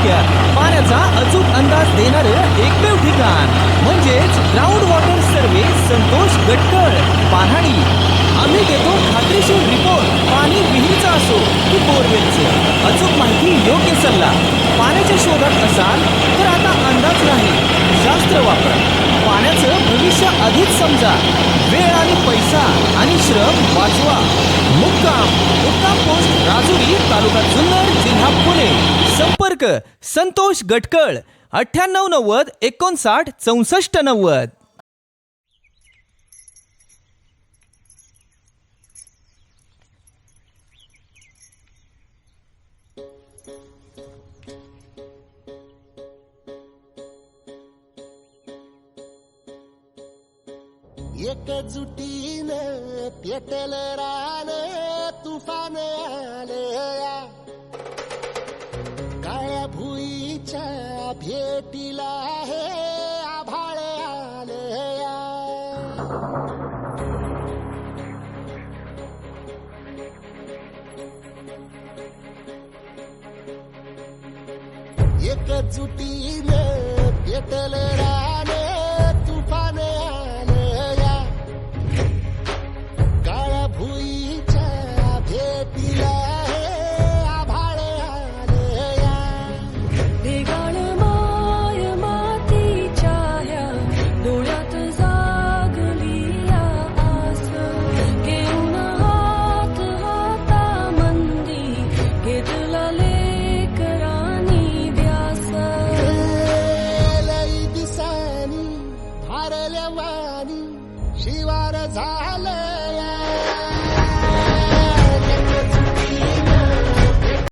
तालुक्यात पाण्याचा अचूक अंदाज देणारं एकमेव ठिकाण म्हणजेच ground water survey Santosh Gatkal पाहणी आम्ही देतो खात्रीशीर रिपोर्ट पाणी विहिरीचा असो की बोरवेलचे. अचूक माहिती योग्य सल्ला. पाण्याच्या शोधात असाल तर आता अंदाज नाही शास्त्र वापरा. पाण्याचं भविष्य अधिक समजा. वेळ आणि पैसा आणि श्रम वाचवा. मुक्काम मुक्काम पोस्ट राजुरी तालुका जुन्नर. संपर्क संतोष गटकळ अठ्ठ्याण्णव नव्वद एकोणसाठ चौसष्ट नव्वद. एकजुटीनं पेटल रान तुफान आलया भेटीला हे आभाळ आले एकजुटीने भेटले रान शिवार झालं